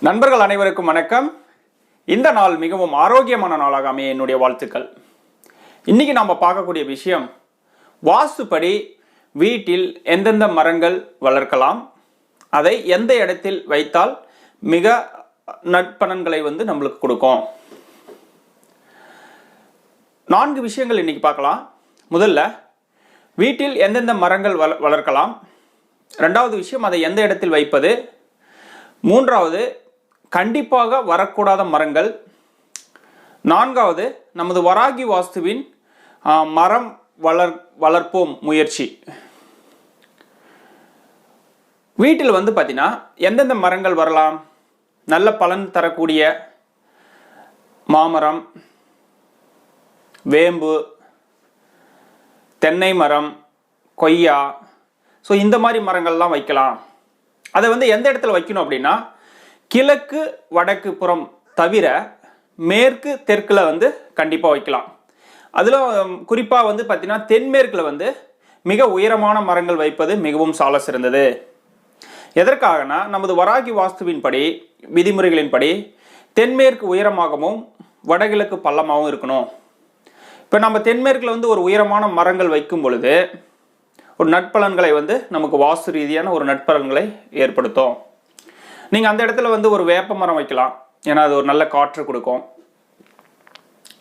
நண்பர்கள் அனைவருக்கும் வணக்கம். இந்த நாள் மிகவும் ஆரோக்கியமான நாளாக அமைய என்னுடைய வாழ்த்துக்கள். இன்னைக்கு நாம் பார்க்கக்கூடிய விஷயம் வாஸ்துப்படி வீட்டில் எந்தெந்த மரங்கள் வளர்க்கலாம் அதை எந்த இடத்தில் வைத்தால் மிக நற்பலன்களை வந்து நம்மளுக்கு கொடுக்கும். நான்கு விஷயங்கள் இன்றைக்கி பார்க்கலாம். முதல்ல வீட்டில் எந்தெந்த மரங்கள் வள வளர்க்கலாம். ரெண்டாவது விஷயம் அதை எந்த இடத்தில் வைப்பது? மூன்றாவது கண்டிப்பாக வரக்கூடாத மரங்கள். நான்காவது நமது வராகி வாஸ்துவின் மரம் வளர் வளர்ப்போம் முயற்சி. வீட்டில் வந்து பார்த்தீங்கன்னா எந்தெந்த மரங்கள் வரலாம்? நல்ல பலன் தரக்கூடிய மாமரம் வேம்பு தென்னை மரம் கொய்யா. ஸோ இந்த மாதிரி மரங்கள்லாம் வைக்கலாம். அதை வந்து எந்த இடத்துல வைக்கணும் அப்படின்னா கிழக்கு வடக்கு புறம் தவிர மேற்கு தெற்கில் வந்து கண்டிப்பாக வைக்கலாம். அதில் குறிப்பாக வந்து பார்த்தீங்கன்னா தென்மேற்கில் வந்து மிக உயரமான மரங்கள் வைப்பது மிகவும் சால சிறந்தது. எதற்காகனா நமது வராகி வாஸ்துவின்படி விதிமுறைகளின்படி தென்மேற்கு உயரமாகவும் வடகிழக்கு பள்ளமாகவும் இருக்கணும். இப்போ நம்ம தென்மேற்கில் வந்து ஒரு உயரமான மரங்கள் வைக்கும் பொழுது ஒரு நட்பலன்களை வந்து நமக்கு வாஸ்து ரீதியான ஒரு நட்பலன்களை ஏற்படுத்தும். நீங்கள் அந்த இடத்துல வந்து ஒரு வேப்ப மரம் வைக்கலாம். ஏன்னா அது ஒரு நல்ல காற்று கொடுக்கும்.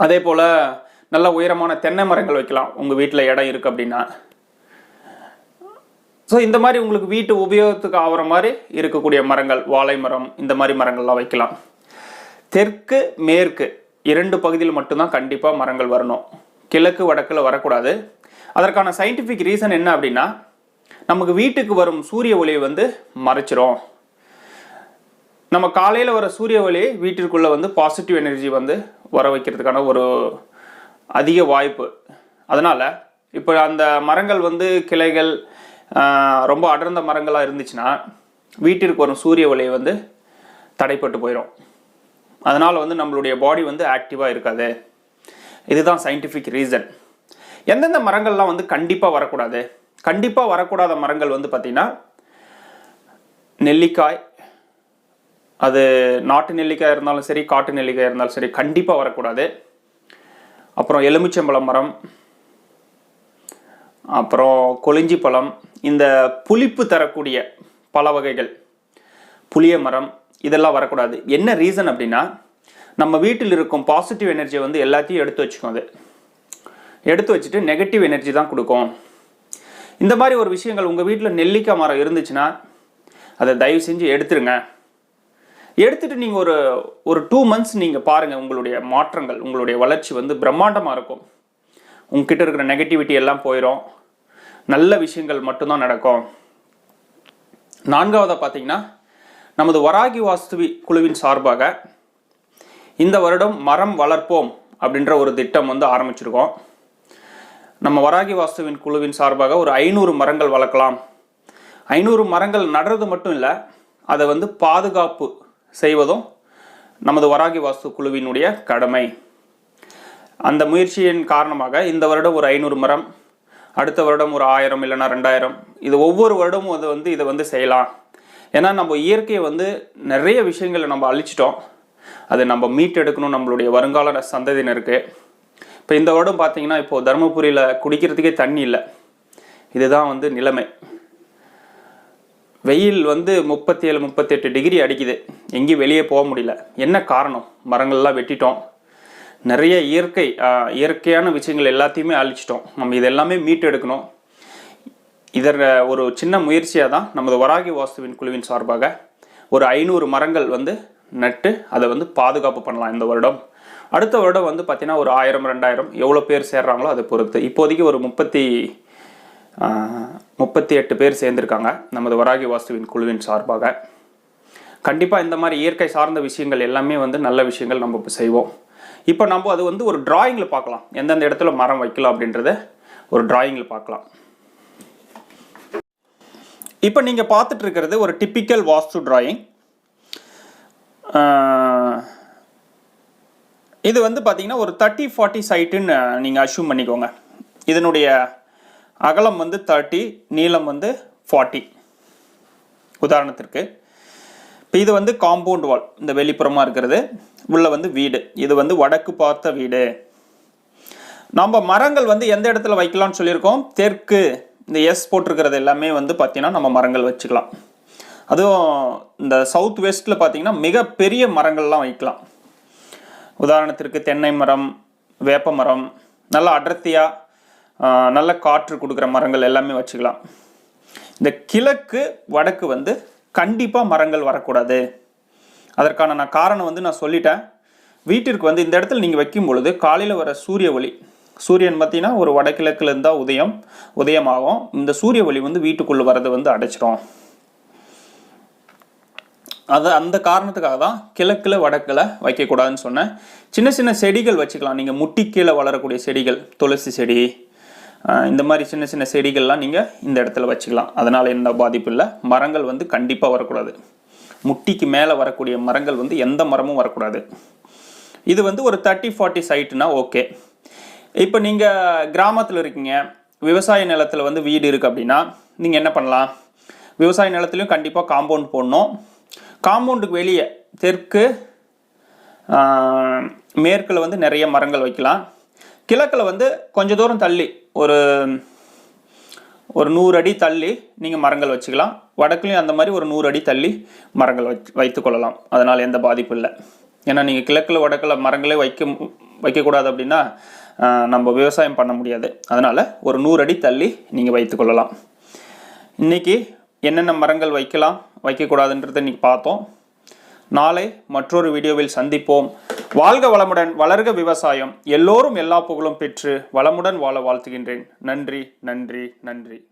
அதே போல் நல்ல உயரமான தென்னை மரங்கள் வைக்கலாம். உங்கள் வீட்டில் இடம் இருக்குது அப்படின்னா. ஸோ இந்த மாதிரி உங்களுக்கு வீட்டு உபயோகத்துக்கு ஆகிற மாதிரி இருக்கக்கூடிய மரங்கள் வாழை மரம் இந்த மாதிரி மரங்கள்லாம் வைக்கலாம். தெற்கு மேற்கு இரண்டு பகுதியில் மட்டும்தான் கண்டிப்பாக மரங்கள் வரணும். கிழக்கு வடக்கில் வரக்கூடாது. அதற்கான சயின்டிஃபிக் ரீசன் என்ன அப்படின்னா நமக்கு வீட்டுக்கு வரும் சூரிய ஒளியை வந்து மறைச்சிரும். நம்ம காலையில் வர சூரிய ஒளி வீட்டிற்குள்ளே வந்து பாசிட்டிவ் எனர்ஜி வந்து வர வைக்கிறதுக்கான ஒரு அதிக வாய்ப்பு. அதனால் இப்போ அந்த மரங்கள் வந்து கிளைகள் ரொம்ப அடர்ந்த மரங்களாக இருந்துச்சுன்னா வீட்டிற்கு வரும் சூரிய ஒளி வந்து தடைப்பட்டு போயிடும் அதனால் வந்து நம்மளுடைய பாடி வந்து ஆக்டிவாக இருக்காது. இதுதான் சயின்டிஃபிக் ரீசன் எந்தெந்த மரங்கள்லாம் வந்து கண்டிப்பாக வரக்கூடாது? கண்டிப்பாக வரக்கூடாத மரங்கள் வந்து பார்த்திங்கன்னா நெல்லிக்காய் அது நாட்டு நெல்லிக்காய் இருந்தாலும் சரி காட்டு நெல்லிக்காய் இருந்தாலும் சரி கண்டிப்பாக வரக்கூடாது. அப்புறம் எலுமிச்சம்பழம் மரம் அப்புறம் கொளிஞ்சி பழம் இந்த புளிப்பு தரக்கூடிய பல வகைகள் புளிய மரம் இதெல்லாம் வரக்கூடாது. என்ன ரீசன் அப்படின்னா நம்ம வீட்டில் இருக்கும் பாசிட்டிவ் எனர்ஜியை வந்து எல்லாத்தையும் எடுத்து வச்சுக்கும் அது. எடுத்து வச்சுட்டு நெகட்டிவ் எனர்ஜி தான் கொடுக்கும். இந்த மாதிரி ஒரு விஷயங்கள் உங்கள் வீட்டில் நெல்லிக்காய் மரம் இருந்துச்சுன்னா அதை தயவு செஞ்சு எடுத்துருங்க. எடுத்துகிட்டு நீங்கள் ஒரு ஒரு டூ மந்த்ஸ் நீங்கள் பாருங்கள் உங்களுடைய மாற்றங்கள் உங்களுடைய வளர்ச்சி வந்து பிரம்மாண்டமாக இருக்கும். உங்ககிட்ட இருக்கிற நெகட்டிவிட்டி எல்லாம் போயிடும் நல்ல விஷயங்கள் மட்டும்தான் நடக்கும். நான்காவதாக பார்த்தீங்கன்னா நமது வராகி வாஸ்துவி குழுவின் சார்பாக இந்த வருடம் மரம் வளர்ப்போம் அப்படின்ற ஒரு திட்டம் வந்து ஆரம்பிச்சிருக்கோம். நம்ம வராகி வாஸ்துவின் குழுவின் சார்பாக ஒரு ஐநூறு மரங்கள் வளர்க்கலாம். ஐநூறு மரங்கள் நடுறது மட்டும் இல்லை அதை வந்து பாதுகாப்பு செய்வதும் நமது வராகி வாஸ்து குழுவினுடைய கடமை. அந்த முயற்சியின் காரணமாக இந்த வருடம் ஒரு ஐநூறு மரம் அடுத்த வருடம் ஒரு ஆயிரம் இல்லைன்னா ரெண்டாயிரம். இது ஒவ்வொரு வருடமும் அது வந்து இதை வந்து செய்யலாம். ஏன்னா நம்ம இயற்கையை வந்து நிறைய விஷயங்களை நம்ம அழிச்சிட்டோம். அதை நம்ம மீட்டெடுக்கணும் நம்மளுடைய வருங்கால சந்ததியினருக்கு இப்போ இந்த வருடம் பார்த்தீங்கன்னா இப்போது தருமபுரியில் குடிக்கிறதுக்கே தண்ணி இல்லை. இதுதான் வந்து நிலைமை. வெயில் வந்து முப்பத்தி ஏழு முப்பத்தெட்டு டிகிரி அடிக்குது. எங்கேயும் வெளியே போக முடியல. என்ன காரணம்? மரங்கள்லாம் வெட்டிட்டோம். நிறைய இயற்கை இயற்கையான விஷயங்கள் எல்லாத்தையுமே அழிச்சிட்டோம். நம்ம இது எல்லாமே மீட்டெடுக்கணும். இதர் ஒரு சின்ன முயற்சியாக தான் நமது வராகி வாஸ்துவின் குழுவின் சார்பாக ஒரு ஐநூறு மரங்கள் வந்து நட்டு அதை வந்து பாதுகாப்பு பண்ணலாம் இந்த வருடம். அடுத்த வருடம் வந்து பார்த்திங்கன்னா ஒரு ஆயிரம் ரெண்டாயிரம் எவ்வளோ பேர் சேர்றாங்களோ அதை பொறுத்து. இப்போதைக்கு ஒரு முப்பத்தி முப்பத்தி எட்டு பேர் சேர்ந்துருக்காங்க. நமது வராகி வாஸ்துவின் குழுவின் சார்பாக. கண்டிப்பாக இந்த மாதிரி இயற்கை சார்ந்த விஷயங்கள் எல்லாமே வந்து நல்ல விஷயங்கள் நம்ம இப்போ செய்வோம். இப்போ நம்ம அது வந்து ஒரு டிராயிங்கில் பார்க்கலாம். எந்தெந்த இடத்துல மரம் வைக்கலாம் அப்படின்றத ஒரு டிராயிங்கில் பார்க்கலாம். இப்போ நீங்கள் பார்த்துட்டு இருக்கிறது ஒரு டிப்பிக்கல் வாஸ்து டிராயிங் இது வந்து பார்த்தீங்கன்னா ஒரு தேர்ட்டி ஃபார்ட்டி சைட்டுன்னு நீங்கள் அஷ்யூம் பண்ணிக்கோங்க. இதனுடைய அகலம் வந்து தேர்ட்டி நீளம் வந்து ஃபார்ட்டி உதாரணத்திற்கு இப்போ இது வந்து காம்பவுண்ட் வால் இந்த வெளிப்புறமாக இருக்கிறது. உள்ள வந்து வீடு. இது வந்து வடக்கு பார்த்த வீடு. நம்ம மரங்கள் வந்து எந்த இடத்துல வைக்கலாம்னு சொல்லியிருக்கோம்? தெற்கு இந்த எஸ் போட்டிருக்கிறது எல்லாமே வந்து பார்த்தீங்கன்னா நம்ம மரங்கள் வச்சுக்கலாம். அதுவும் இந்த சவுத் வெஸ்ட்டில் பார்த்தீங்கன்னா மிகப்பெரிய மரங்கள்லாம் வைக்கலாம். உதாரணத்திற்கு தென்னை மரம் வேப்ப மரம் நல்ல அடர்த்தியாக நல்ல காற்று கொடுக்குற மரங்கள் எல்லாமே வச்சுக்கலாம். இந்த கிழக்கு வடக்கு வந்து கண்டிப்பாக மரங்கள் வரக்கூடாது. அதற்கான நான் காரணம் வந்து நான் சொல்லிட்டேன். வீட்டிற்கு வந்து இந்த இடத்துல நீங்கள் வைக்கும் பொழுது காலையில் வர சூரிய ஒளி சூரியன் பார்த்தீங்கன்னா ஒரு வடகிழக்கில் இருந்தால் உதயம் உதயமாகும். இந்த சூரிய ஒளி வந்து வீட்டுக்குள்ளே வரது வந்து அடைச்சிரும். அது அந்த காரணத்துக்காக தான் கிழக்கில் வடக்கில் வைக்கக்கூடாதுன்னு சொன்னேன். சின்ன சின்ன செடிகள் வச்சுக்கலாம். நீங்கள் முட்டி கீழே வளரக்கூடிய செடிகள் துளசி செடி இந்த மாதிரி சின்ன சின்ன செடிகள்லாம் நீங்கள் இந்த இடத்துல வச்சுக்கலாம். அதனால் எந்த பாதிப்பு இல்லை. மரங்கள் வந்து கண்டிப்பாக வரக்கூடாது. முட்டிக்கு மேலே வரக்கூடிய மரங்கள் வந்து எந்த மரமும் வரக்கூடாது. இது வந்து ஒரு தேர்ட்டி ஃபார்ட்டி சைட்டுனா ஓகே. இப்போ நீங்கள் கிராமத்தில் இருக்கீங்க. விவசாய நிலத்தில் வந்து வீடு இருக்குது அப்படின்னா நீங்கள் என்ன பண்ணலாம்? விவசாய நிலத்துலையும் கண்டிப்பாக காம்பவுண்ட் போடணும். காம்பவுண்டுக்கு வெளியே தெற்கு மேற்கில் வந்து நிறைய மரங்கள் வைக்கலாம். கிழக்கில் வந்து கொஞ்ச தூரம் தள்ளி ஒரு ஒரு நூறு அடி தள்ளி நீங்கள் மரங்கள் வச்சுக்கலாம். வடக்குலையும் அந்த மாதிரி ஒரு நூறு அடி தள்ளி மரங்கள் வச்சு வைத்துக்கொள்ளலாம் அதனால் எந்த பாதிப்பும் இல்லை. ஏன்னா நீங்கள் கிழக்கில் வடக்கில் மரங்களே வைக்க வைக்கக்கூடாது அப்படின்னா நம்ம விவசாயம் பண்ண முடியாது. அதனால் ஒரு நூறு அடி தள்ளி நீங்கள் வைத்துக்கொள்ளலாம் இன்றைக்கி என்னென்ன மரங்கள் வைக்கலாம் வைக்கக்கூடாதுன்றதை இன்றைக்கி பார்த்தோம். நாளை மற்றொரு வீடியோவில் சந்திப்போம். வாழ்க வளமுடன் வளர்க விவசாயம். எல்லோரும் எல்லா புகழும் பெற்று வளமுடன் வாழ வாழ்த்துகின்றேன். நன்றி நன்றி நன்றி.